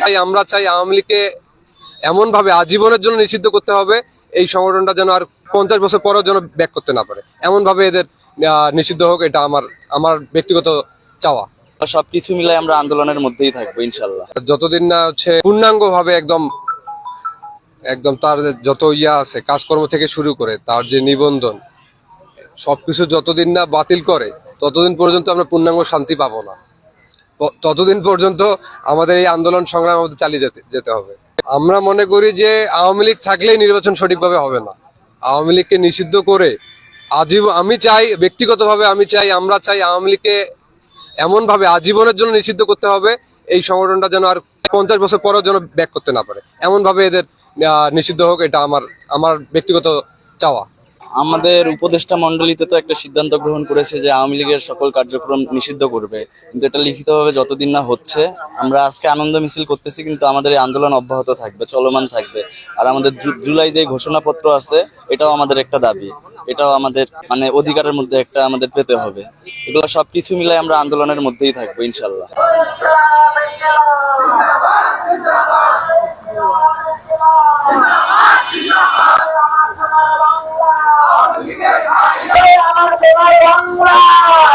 তাই আমরা চাই আওয়ামী লীগকে এমন ভাবে আজীবনের জন্য নিষিদ্ধ করতে হবে এই সংগঠনটা যেন আর পঞ্চাশ বছর পরেও যেন ব্যাক করতে না পারে। এমন ভাবে এদের নিষিদ্ধ হোক এটা আমার আমার ব্যক্তিগত চাওয়া। সবকিছু মিলাই আমরা আন্দোলনের মধ্যেই থাকব ইনশাল্লাহ যতদিন না হচ্ছে পূর্ণাঙ্গ ভাবে একদম একদম তার যত ইয়া আছে কাজকর্ম থেকে শুরু করে তার যে নিবন্ধন সবকিছু যতদিন না বাতিল করে ততদিন পর্যন্ত আমরা পূর্ণাঙ্গ শান্তি পাবো না। ততদিন পর্যন্ত আমাদের এই আন্দোলন সংগ্রাম আমাদের চালিয়ে যেতে যেতে হবে। আমরা মনে করি যে আওয়ামী লীগ থাকলেই নির্বাচন সঠিকভাবে হবে না। আওয়ামী লীগকে নিষিদ্ধ করে আজীব আমি চাই, ব্যক্তিগতভাবে আমি চাই, আমরা চাই আওয়ামী লীগকে এমনভাবে আজীবনের জন্য নিষিদ্ধ করতে হবে, এই সংগঠনটা যেন আর পঞ্চাশ বছর পরেও যেন ব্যাক করতে না পারে। এমনভাবে এদের নিষিদ্ধ হোক, এটা আমার আমার ব্যক্তিগত চাওয়া। আমাদের উপদেষ্টা মন্ডলীতে তো একটা সিদ্ধান্ত গ্রহণ করেছে যে আওয়ামী লীগের সকল কার্যক্রম নিষিদ্ধ করবে। কিন্তু এটা লিখিতভাবে যতদিন না হচ্ছে, আমরা আজকে আনন্দ মিছিল করতেছি, কিন্তু আমাদের এই আন্দোলন অব্যাহত থাকবে, চলমান থাকবে। আর আমাদের জুলাই যে ঘোষণাপত্র আছে, এটাও আমাদের একটা দাবি। এটাও আমাদের মানে অধিকারের মধ্যে একটা আমাদের পেতে হবে। এগুলো সবকিছু মিলাই আমরা আন্দোলনের মধ্যেই থাকব, ইনশাল্লাহ। আমার সোনার বাংলা